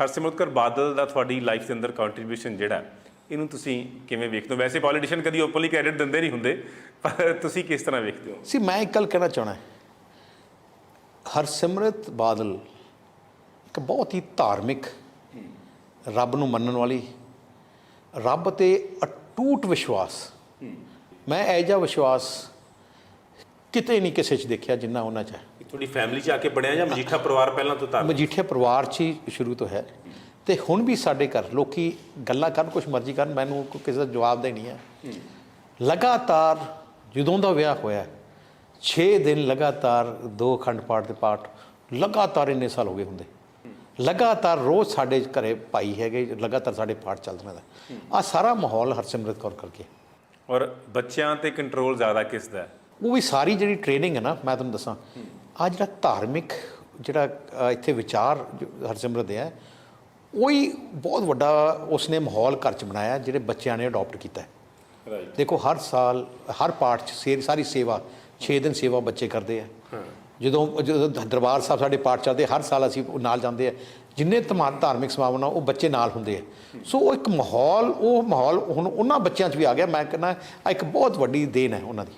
ਹਰਸਿਮਰਤ ਕੌਰ ਬਾਦਲ ਦਾ ਤੁਹਾਡੀ ਲਾਈਫ ਦੇ ਅੰਦਰ ਕੰਟਰੀਬਿਊਸ਼ਨ ਜਿਹੜਾ ਇਹਨੂੰ ਤੁਸੀਂ ਕਿਵੇਂ ਵੇਖਦੇ ਹੋ? ਵੈਸੇ ਪੋਲੀਟੀਸ਼ੀਅਨ ਕਦੀ ਓਪਨਲੀ ਕ੍ਰੈਡਿਟ ਦਿੰਦੇ ਨਹੀਂ ਹੁੰਦੇ ਪਰ ਤੁਸੀਂ ਕਿਸ ਤਰ੍ਹਾਂ ਵੇਖਦੇ ਹੋ? ਸੀ ਮੈਂ ਇੱਕ ਗੱਲ ਕਹਿਣਾ ਚਾਹਣਾ ਹਰਸਿਮਰਤ ਬਾਦਲ ਇੱਕ ਬਹੁਤ ਹੀ ਧਾਰਮਿਕ ਰੱਬ ਨੂੰ ਮੰਨਣ ਵਾਲੀ ਰੱਬ ਤੇ ਅਟੂਟ ਵਿਸ਼ਵਾਸ। ਮੈਂ ਜਿਹਾ ਵਿਸ਼ਵਾਸ ਕਿਤੇ ਨਹੀਂ ਕਿਸੇ 'ਚ ਦੇਖਿਆ ਜਿੰਨਾ ਉਹਨਾਂ 'ਚ ਹੈ। ਤੁਹਾਡੀ ਫੈਮਿਲੀ 'ਚ ਆ ਕੇ ਬਣਿਆ ਜਾਂ ਮਜੀਠਾ ਪਰਿਵਾਰ ਪਹਿਲਾਂ ਤੋਂ ਧਾਰਮਿਕ? ਮਜੀਠੀਆ ਪਰਿਵਾਰ 'ਚ ਹੀ ਸ਼ੁਰੂ ਤੋਂ ਹੈ। ਤੇ ਹੁਣ ਵੀ ਸਾਡੇ ਘਰ ਲੋਕੀ ਗੱਲਾਂ ਕਰਨ ਕੁਝ ਮਰਜ਼ੀ ਕਰਨ ਮੈਨੂੰ ਕੋਈ ਕਿਸੇ ਦਾ ਜਵਾਬ ਦੇ ਨਹੀਂ ਹੈ। ਲਗਾਤਾਰ ਜਦੋਂ ਦਾ ਵਿਆਹ ਹੋਇਆ 6 ਦਿਨ ਲਗਾਤਾਰ ਦੋ ਅਖੰਡ ਪਾਠ ਦੇ ਪਾਠ ਲਗਾਤਾਰ ਇੰਨੇ ਸਾਲ ਹੋ ਗਏ ਹੁੰਦੇ। ਲਗਾਤਾਰ ਰੋਜ਼ ਸਾਡੇ ਘਰੇ ਭਾਈ ਹੈਗੇ ਲਗਾਤਾਰ ਸਾਡੇ ਪਾਠ ਚੱਲਦੇ ਰਹਿੰਦਾ ਆ ਸਾਰਾ ਮਾਹੌਲ ਹਰਸਿਮਰਤ ਕੌਰ ਕਰਕੇ। ਔਰ ਬੱਚਿਆਂ ਤੇ ਕੰਟਰੋਲ ਜ਼ਿਆਦਾ ਕਿਸ ਦਾ ਹੈ? ਉਹ ਵੀ ਸਾਰੀ ਜਿਹੜੀ ਟ੍ਰੇਨਿੰਗ ਹੈ ਨਾ ਮੈਂ ਤੁਹਾਨੂੰ ਦੱਸਾਂ ਆ ਜਿਹੜਾ ਧਾਰਮਿਕ ਜਿਹੜਾ ਇੱਥੇ ਵਿਚਾਰ ਹਰਸਿਮਰਤ ਦੇ ਹੈ ਉਹ ਹੀ ਬਹੁਤ ਵੱਡਾ ਉਸਨੇ ਮਾਹੌਲ ਘਰ ਚ ਬਣਾਇਆ ਜਿਹੜੇ ਬੱਚਿਆਂ ਨੇ ਅਡਾਪਟ ਕੀਤਾ ਰਾਈਟ ਦੇਖੋ ਹਰ ਸਾਲ ਹਰ ਪਾਠ ਚ ਸਾਰੀ ਸੇਵਾ 6 ਦਿਨ ਸੇਵਾ ਬੱਚੇ ਕਰਦੇ ਆ। ਜਦੋਂ ਜਦੋਂ ਦਰਬਾਰ ਸਾਹਿਬ ਸਾਡੇ ਪਾਠ ਚੱਲਦੇ ਹਰ ਸਾਲ ਅਸੀਂ ਨਾਲ ਜਾਂਦੇ ਆ। ਜਿੰਨੇ ਧਮਾ ਧਾਰਮਿਕ ਸਮਾਗਮ ਉਹ ਬੱਚੇ ਨਾਲ ਹੁੰਦੇ ਆ। ਸੋ ਉਹ ਇੱਕ ਮਾਹੌਲ ਉਹ ਮਾਹੌਲ ਹੁਣ ਉਹਨਾਂ ਬੱਚਿਆਂ 'ਚ ਵੀ ਆ ਗਿਆ। ਮੈਂ ਕਹਿੰਦਾ ਇੱਕ ਬਹੁਤ ਵੱਡੀ ਦੇਣ ਹੈ ਉਹਨਾਂ ਦੀ।